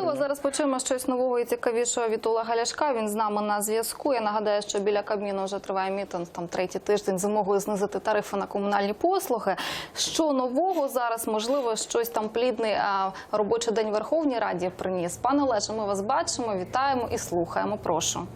Можливо, зараз почуємо щось нового і цікавішого від Олега Ляшка. Він з нами на зв'язку. Я нагадаю, що біля Кабміну вже триває мітинг там третій тиждень з вимогою знизити тарифи на комунальні послуги. Що нового зараз? Можливо, щось там плідний робочий день в Верховній Раді приніс. Пане Олеже, ми вас бачимо, вітаємо і слухаємо. Прошу.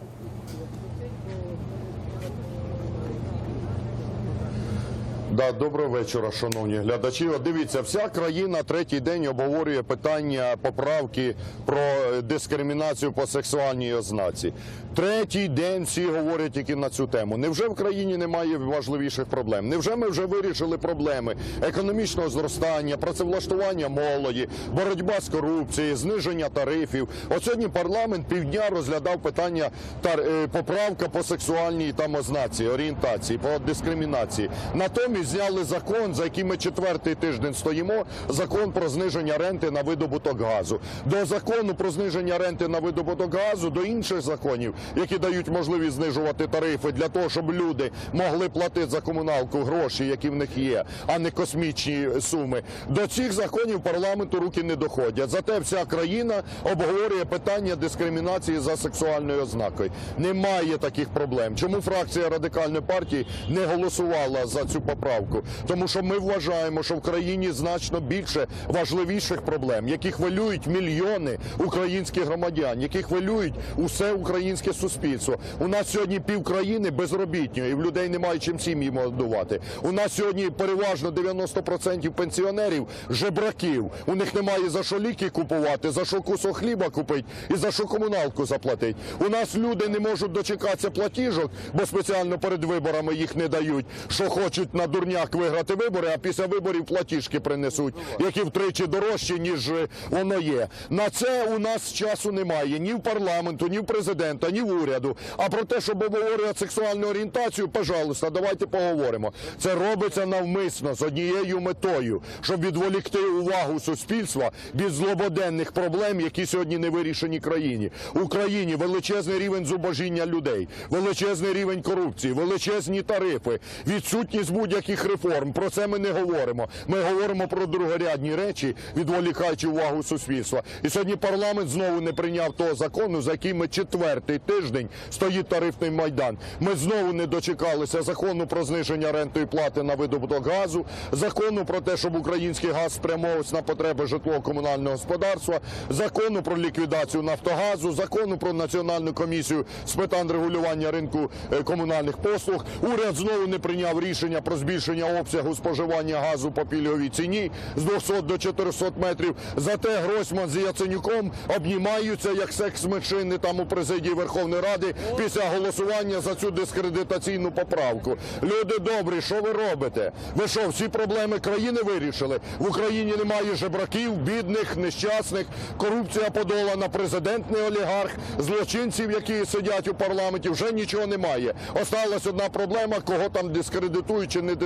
Да, доброго вечора, шановні глядачі. Дивіться, вся країна третій день обговорює питання поправки про е, дискримінацію по сексуальній ознаці. Третій день всі говорять тільки на цю тему. Невже в країні немає важливіших проблем? Невже ми вже вирішили проблеми економічного зростання, працевлаштування молоді, боротьба з корупцією, зниження тарифів? От сьогодні парламент півдня розглядав питання е, поправка по сексуальній там ознаці, орієнтації, по дискримінації. Натомість зняли закон, за яким ми четвертий тиждень стоїмо, закон про зниження ренти на видобуток газу. До закону про зниження ренти на видобуток газу, до інших законів, які дають можливість знижувати тарифи для того, щоб люди могли платити за комуналку гроші, які в них є, а не космічні суми. До цих законів парламенту руки не доходять. Зате вся країна обговорює питання дискримінації за сексуальною ознакою. Немає таких проблем. Чому фракція радикальної партії не голосувала за цю поправку? Тому що ми вважаємо, що в країні значно більше важливіших проблем, які хвилюють мільйони українських громадян, які хвилюють усе українське суспільство. У нас сьогодні пів країни безробітні, і в людей немає чим сім'ї годувати. У нас сьогодні переважно 90% пенсіонерів жебраків. У них немає за що ліки купувати, за що кусок хліба купити і за що комуналку заплатити. У нас люди не можуть дочекатися платіжок, бо спеціально перед виборами їх не дають, що хочуть на дурняк виграти вибори, а після виборів платіжки принесуть, які втричі дорожчі, ніж воно є. На це у нас часу немає ні в парламенту, ні в президента, ні в уряду. А про те, щоб обговорювати сексуальну орієнтацію, пожалуйста, давайте поговоримо. Це робиться навмисно з однією метою, щоб відволікти увагу суспільства від злободенних проблем, які сьогодні не вирішені країні. Україні величезний рівень зубожіння людей, величезний рівень корупції, величезні тарифи, відсутність будь-яких реформ. Про це ми не говоримо. Ми говоримо про другорядні речі, відволікаючи увагу суспільства. І сьогодні парламент знову не прийняв того закону, за який ми четвертий тиждень стоїть тарифний майдан. Ми знову не дочекалися закону про зниження рентної плати на видобуток газу, закону про те, щоб український газ спрямовувався на потреби житлово-комунального господарства, закону про ліквідацію Нафтогазу, закону про національну комісію з питань регулювання ринку е, комунальних послуг. Уряд знову не прийняв рішення про збільшення обсягу споживання газу по пільговій ціні з 200 до 400 метрів. Зате Гройсман з Яценюком обнімаються як секс-меншини там у президії Верховної Ради після голосування за цю дискредитаційну поправку. Люди добрі, що ви робите? Ви що, всі проблеми країни вирішили? В Україні немає жебраків, бідних, нещасних, корупція подолана, президент не олігарх, злочинців, які сидять у парламенті, вже нічого немає. Осталась одна проблема, кого там дискредитують чи не дискредитують.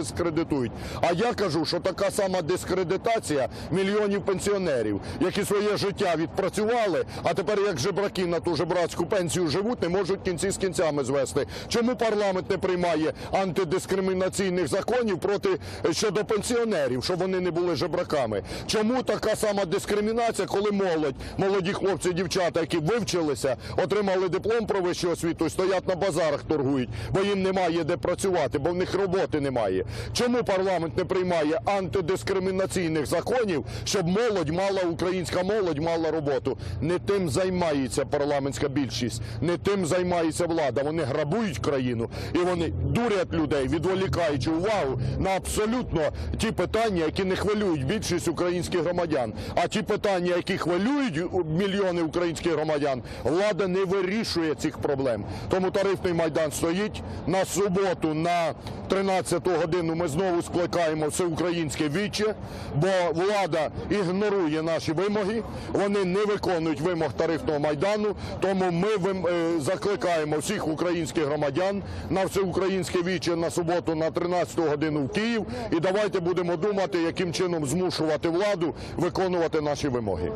А я кажу, що така сама дискредитація мільйонів пенсіонерів, які своє життя відпрацювали, а тепер як жебраки на ту жебрацьку пенсію живуть, не можуть кінці з кінцями звести. Чому парламент не приймає антидискримінаційних законів проти щодо пенсіонерів, щоб вони не були жебраками? Чому така сама дискримінація, коли молодь, молоді хлопці, дівчата, які вивчилися, отримали диплом про вищу освіту, стоять на базарах, торгують, бо їм немає де працювати, бо в них роботи немає. Чому парламент не приймає антидискримінаційних законів, щоб молодь мала українська молодь мала роботу? Не тим займається парламентська більшість, не тим займається влада. Вони грабують країну і вони дурять людей, відволікаючи увагу на абсолютно ті питання, які не хвилюють більшість українських громадян. А ті питання, які хвилюють мільйони українських громадян, влада не вирішує цих проблем. Тому тарифний майдан стоїть на суботу на 13 годину. Ми знову скликаємо всеукраїнське віче, бо влада ігнорує наші вимоги. Вони не виконують вимог тарифного майдану. Тому ми е, закликаємо всіх українських громадян на всеукраїнське віче на суботу на 13 годину в Київ. І давайте будемо думати, яким чином змушувати владу виконувати наші вимоги.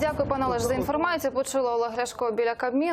Дякую, пане Олеж, за інформацію. Почула Олег Ляшко біля Кабміну.